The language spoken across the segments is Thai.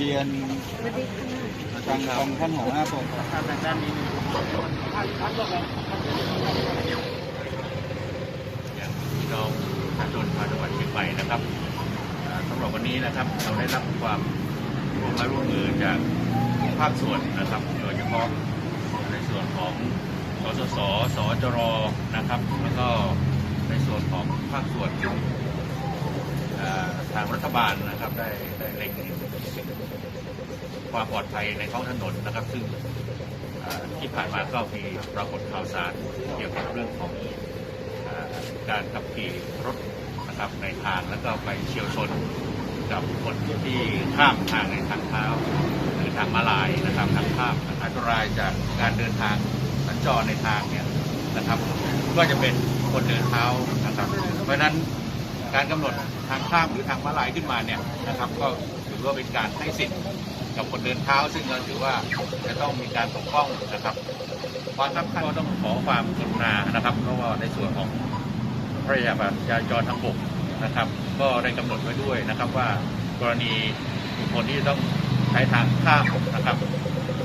เทียนทางทางท่านหัวหน้าปกทางด้านนี้อย่างพี่น้องประชาชนชาวจังหวัดเชียงใหม่นะครับสำหรับวันนี้นะครับเราได้รับความร่วมไม้ร่วมมือจากทุกภาคส่วนนะครับโดยเฉพาะในส่วนของสสสสจรนะครับ แล้วก็ในส่วนของภาคส่วน ทางรัฐบาลนะครับได้ได้เล็งความปลอดภัยในท้องถนนนะครับ ซึ่งที่ผ่านมาก็มีปรากฏข่าวสารเกี่ยวกับเรื่องของอการขับขี่รถนะครับในทางแล้วก็ไปเฉียวชนกับคนที่ข้ามทางในทางเท้าหรือทางมาลายนะครับทางข้ามอันตรายจากการเดินทางสัญจรในทางเนี่ยนะครับ ก็จะเป็นคนเดินเท้านะครับ เพราะฉะนั้น การกำหนดทางข้ามหรือทางมาลายขึ้นมาเนี่ยนะครับ ก็ถือว่าเป็นการให้สิทธิ์กับคนเดินเท้า ซึ่งเราถือว่าจะต้องมีการปกป้องนะครับความสำคัญก็ต้องขอความกรุณานะครับ เพราะว่าในส่วนของพระยาบาลจราจรทางบกนะครับ ก็ได้กำหนดไว้ด้วยนะครับว่ากรณีบุคคลที่ต้องใช้ทางข้ามนะครับ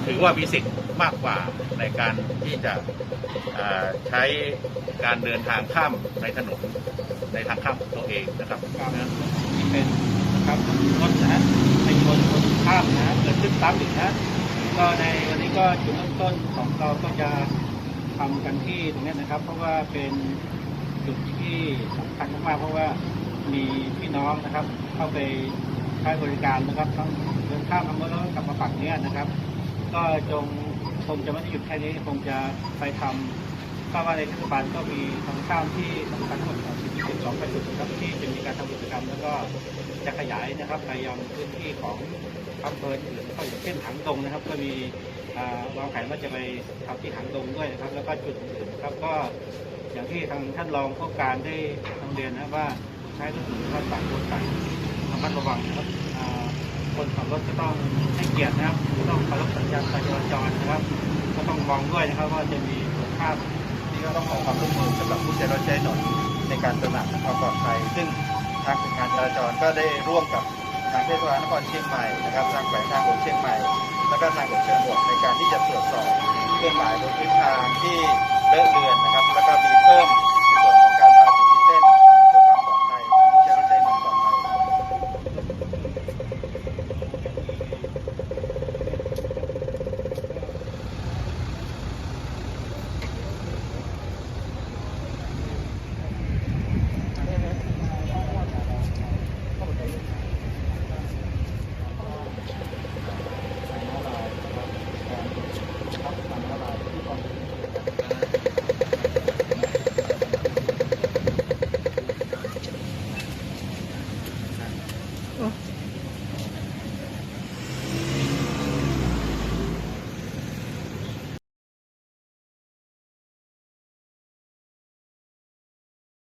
ถือว่ามีสิทธิ์มากกว่าในการที่จะใช้การเดินทางข้ามในถนน ในทางข้ามของตัวเองนะครับที่เป็นนะครับรถนะฮะไปชนคนข้ามนะเกิดขึ้นซ้ำอีกนะก็ในวันนี้ก็จุดเริ่มต้นของเราก็จะทำกันที่ตรงนี้นะครับ เพราะว่าเป็นจุดที่สำคัญมากๆเพราะว่ามีพี่น้องนะครับ เข้าไปใช้บริการนะครับทั้งเดินข้ามทางรถแล้วกลับมาฝั่งเนี้ยนะครับ ก็จงคงจะไม่ได้หยุดแค่นี้คงจะไปทำก็ว่าในเทศบาลก็มีทางข้ามที่สำคัญทั้งหมด12จุดนะครับที่จะมีการทำกิจกรรมแล้วก็จะขยายนะครับไปยังพื้นที่ของอำเภออื่นก็อย่างเช่นหางดงนะครับ ก็มีวางแผนว่าจะไปทำที่หางดงด้วยนะครับ แล้วก็จุดอื่นๆนะครับก็อย่างที่ทางท่านรองผู้การได้นำเรียนนะว่าใช้รถหรือว่าต่างคนต่างระมัดระวังนะครับอ่าคนขับรถก็ต้องให้เกียรตินะครับต้องเคารพสัญญาณจราจรนะครับ ก็ต้องมองด้วยนะครับว่าจะมีภาพที่ก็ต้องขอความร่วมมือสำหรับผู้ใช้รถใช้ถนนใน การตระหนักความปลอดภัย ซึ่งทางการจราจรก็ได้ร่วมกับทางเทศบาลนครเชียงใหม่นะครับทางแขวงทางหลวงเชียงใหม่ แล้วก็ทางหลวงเชียงบวกในการที่จะตรวจสอบเครื่องหมายบนพื้นทางที่เลอะเลือนนะครับ แล้วก็มีเพิ่ม